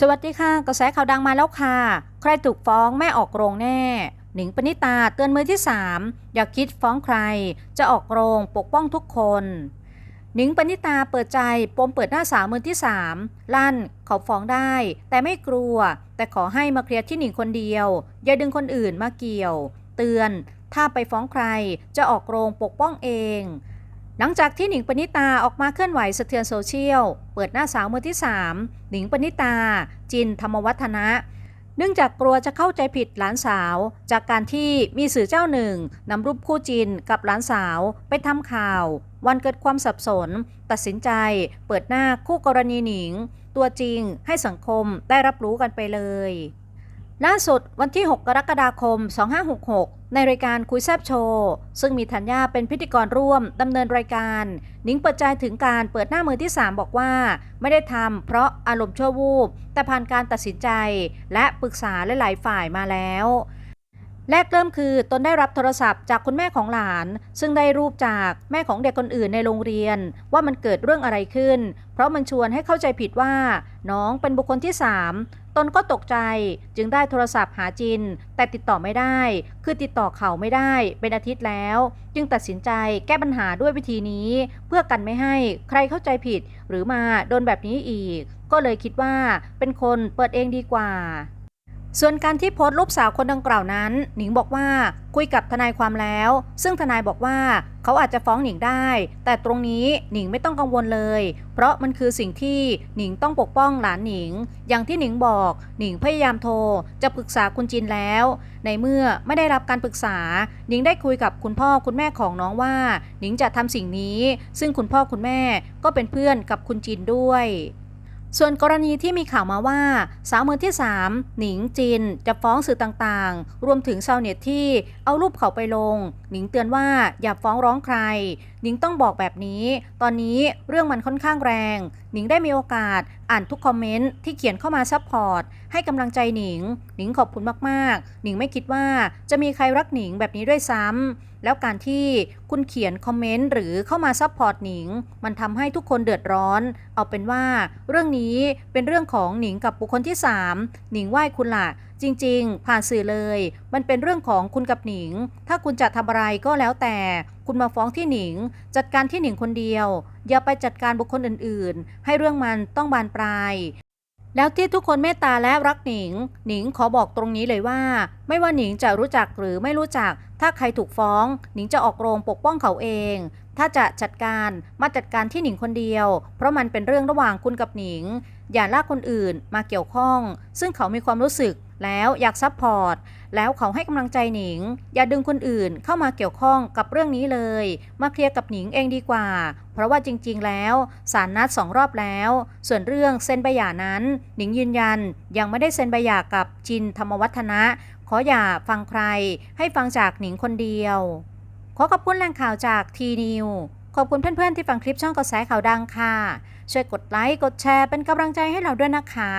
สวัสดีค่ะ กระแสข่าวดังมาแล้วค่ะ ใครถูกฟ้องแม่ออกโรงแน่ หนิงปณิตาเตือนมือที่ 3 อย่าคิดฟ้องใคร จะออกโรงปกป้องทุกคน หนิงปณิตาเปิดใจปมเปิดหน้าสาวมือที่ 3 ลั่นเขาฟ้องได้ แต่ไม่กลัว แต่ขอให้มาเคลียร์ที่หนิงคนเดียว อย่าดึงคนอื่นมาเกี่ยว เตือน ถ้าไปฟ้องใครจะออกโรงปกป้องเอง หลังจากที่หนิงปณิตาออกมาเคลื่อนไหวสะเทือนโซเชียล เปิดหน้าสาวมือที่ 3 หนิงปณิตา จินธรรมวัฒนะ เนื่องจากกลัวจะเข้าใจผิดหลานสาว จากการที่มีสื่อเจ้าหนึ่งนำรูปคู่จินกับหลานสาวไปทำข่าว วันเกิดความสับสน ตัดสินใจ เปิดหน้าคู่กรณีหนิง ตัวจริงให้สังคมได้รับรู้กันไปเลย ล่าสุดวันที่ 6 กรกฎาคม 2566 ในรายการคุยแซบโชว์ซึ่งมีธัญญาเป็นพิธีกรร่วมดำเนินรายการ นิงเปิดใจถึงการเปิดหน้ามือที่ 3 บอกว่า ไม่ได้ทำเพราะอารมณ์ชั่ววูบ แต่ผ่านการตัดสินใจ และปรึกษาหลายๆฝ่ายมาแล้ว แรกเริ่มคือตนได้รับโทรศัพท์จากคุณแม่ของหลาน ซึ่งได้รูปจากแม่ของเด็กคนอื่นในโรงเรียน ว่ามันเกิดเรื่องอะไรขึ้น เพราะมันชวนให้เข้าใจผิดว่า น้องเป็นบุคคลที่ 3 ตนก็ตกใจ จึงได้โทรศัพท์หาจิน แต่ติดต่อไม่ได้ คือติดต่อเขาไม่ได้ เป็นอาทิตย์แล้ว จึงตัดสินใจแก้ปัญหาด้วยวิธีนี้ เพื่อกันไม่ให้ใครเข้าใจผิด หรือมาโดนแบบนี้อีก ก็เลยคิดว่าเป็นคนเปิดเองดีกว่า ส่วนการที่โพสต์รูปสาวคนดังกล่าวนั้น หนิงบอกว่าคุยกับทนายความแล้ว ซึ่งทนายบอกว่าเขาอาจจะฟ้องหนิงได้ แต่ตรงนี้หนิงไม่ต้องกังวลเลย เพราะมันคือสิ่งที่หนิงต้องปกป้องหลานหนิง อย่างที่หนิงบอกหนิงพยายามโทรจะปรึกษาคุณจินแล้ว ในเมื่อไม่ได้รับการปรึกษา หนิงได้คุยกับคุณพ่อคุณแม่ของน้องว่า หนิงจะทำสิ่งนี้ ซึ่งคุณพ่อคุณแม่ก็เป็นเพื่อนกับคุณจินด้วย ส่วนกรณีที่มีข่าวมาว่า สาวมือที่ 3 หนิงจิน จะฟ้องสื่อต่างๆ รวมถึงชาวเน็ตที่เอารูปเขาไปลง หนิงเตือนว่าอย่าฟ้องร้องใคร หนิงต้องบอกแบบนี้ ตอนนี้เรื่องมันค่อนข้างแรง หนิงได้มีโอกาสอ่านทุกคอมเมนต์ที่เขียนเข้ามาซัพพอร์ต ให้กำลังใจหนิง หนิงขอบคุณมากๆ หนิงไม่คิดว่าจะมีใครรักหนิงแบบนี้ด้วยซ้ำแล้วการที่คุณเขียนคอมเมนต์หรือเข้ามาซัพพอร์ตหนิง มันทำให้ทุกคนเดือดร้อน เอาเป็นว่าเรื่องนี้เป็นเรื่องของหนิงกับบุคคลที่ 3 หนิงไหว้คุณล่ะ จริง ๆ ผ่านสื่อเลย มันเป็นเรื่องของคุณกับหนิง ถ้าคุณจะทำอะไรก็แล้วแต่ คุณมาฟ้องที่หนิง จัดการที่หนิงคนเดียว อย่าไปจัดการบุคคลอื่น ๆ ให้เรื่องมันต้องบานปลาย แล้วที่ทุกคนเมตตาและรักหนิง หนิงขอบอกตรงนี้เลยว่า ไม่ว่าหนิงจะรู้จักหรือไม่รู้จัก ถ้าใครถูกฟ้อง หนิงจะออกโรงปกป้องเขาเอง ถ้าจะจัดการมาจัดการที่หนิงคนเดียว เพราะมันเป็นเรื่องระหว่างคุณกับหนิง อย่าลากคนอื่นมาเกี่ยวข้อง ซึ่งเขามีความรู้สึก แล้วอยากซัพพอร์ตแล้วเขาให้กำลังใจหนิง อย่าดึงคนอื่นเข้ามาเกี่ยวข้องกับเรื่องนี้เลย มาเคลียร์กับหนิงเองดีกว่า เพราะว่าจริงๆแล้วศาลนัดสองรอบแล้ว ส่วนเรื่องเซ็นใบหย่านั้น หนิงยืนยัน ยังไม่ได้เซ็นใบหย่ากับจินธรรมวัฒนะ ขออย่าฟังใคร ให้ฟังจากหนิงคนเดียว ขอขอบคุณแหล่งข่าวจากทีนิวขอบคุณเพื่อนๆที่ฟังคลิปช่องกระแสข่าวดังค่ะ ช่วยกดไลค์ กดแชร์เป็นกำลังใจให้เราด้วยนะคะ